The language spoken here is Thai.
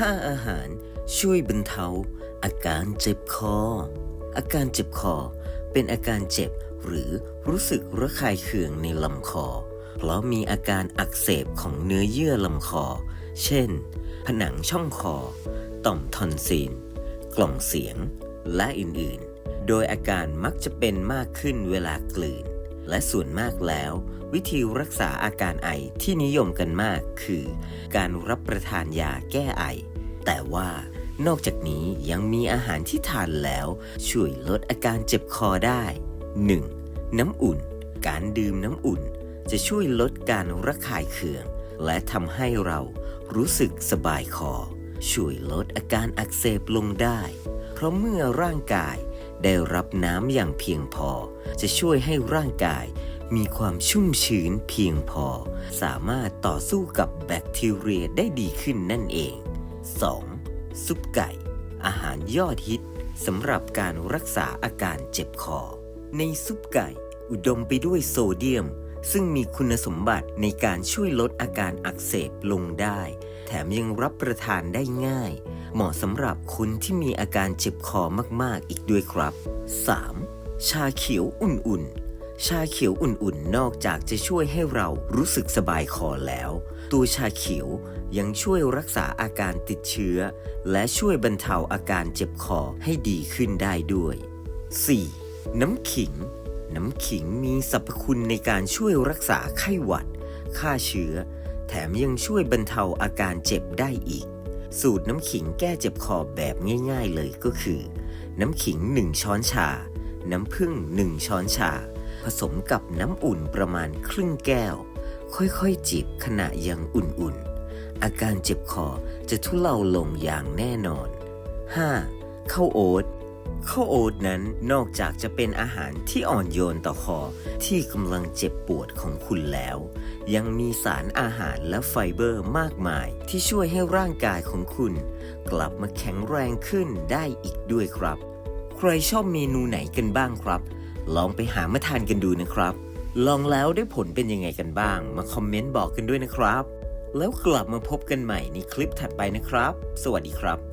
5อาหารช่วยบรรเทา อาการเจ็บคอ อาการเจ็บคอ เป็นอาการเจ็บหรือรู้สึกระคายเคืองในลำคอ เพราะมีอาการอักเสบของเนื้อเยื่อลำคอ เช่น ผนังช่องคอ ต่อมทอนซิลกล่องเสียง และอื่นๆ โดยอาการมักจะเป็นมากขึ้นเวลากลืน และส่วนมากแล้ว วิธีรักษาอาการไอที่นิยมกันมากคือ การรับประทานยาแก้ไอ แต่ว่านอกจากนี้ยังมีอาหารที่ทานแล้ว ช่วยลดอาการเจ็บคอได้ 1. น้ำอุ่น การดื่มน้ำอุ่น จะช่วยลดการระคายเคือง และทำให้เรารู้สึกสบายคอ ช่วยลดอาการอักเสบลงได้ เพราะเมื่อร่างกาย ได้รับน้ำอย่างเพียงพอ จะช่วยให้ร่างกายมีความชุ่มชื้นเพียงพอ สามารถต่อสู้กับแบคทีเรียได้ดีขึ้นนั่นเอง 2. ซุปไก่ อาหารยอดฮิตสำหรับการรักษาอาการเจ็บคอ ในซุปไก่ อุดมไปด้วยโซเดียม ซึ่งมีคุณสมบัติในการช่วยลดอาการอักเสบลงได้ แถมยังรับประทานได้ง่าย เหมาะสำหรับคนที่มีอาการเจ็บคอมากๆอีกด้วยครับ 3. ชาเขียวอุ่นๆชาเขียวอุ่นๆ นอกจากจะช่วยให้เรารู้สึกสบายคอแล้ว ตัวชาเขียวยังช่วยรักษาอาการติดเชื้อ และช่วยบรรเทาอาการเจ็บคอให้ดีขึ้นได้ด้วย 4. น้ำขิง น้ำขิงมีสรรพคุณในการช่วยรักษาไข้หวัด ฆ่าเชื้อ แถมยังช่วยบรรเทาอาการเจ็บได้อีก สูตรน้ำขิงแก้เจ็บคอแบบง่าย ๆเลยก็คือ น้ำขิง 1 ช้อนชา น้ำผึ้ง 1 ช้อนชา ผสมกับน้ำอุ่นประมาณครึ่งแก้ว ค่อยๆจิบขณะยังอุ่นๆ อาการเจ็บคอจะทุเลาลงอย่างแน่นอน 5. ข้าวโอ๊ต ข้าวโอ๊ตนั้นนอกจากจะเป็นอาหารที่อ่อนโยนต่อคอที่กำลังเจ็บปวดของคุณแล้ว ยังมีสารอาหารและไฟเบอร์มากมาย ที่ช่วยให้ร่างกายของคุณ กลับมาแข็งแรงขึ้นได้อีกด้วยครับ ใครชอบเมนูไหนกันบ้างครับ ลองไปหามาทานกันดูนะครับ ลองแล้วได้ผลเป็นยังไงกันบ้าง มาคอมเมนต์บอกกันด้วยนะครับ แล้วกลับมาพบกันใหม่ในคลิปถัดไปนะครับ สวัสดีครับ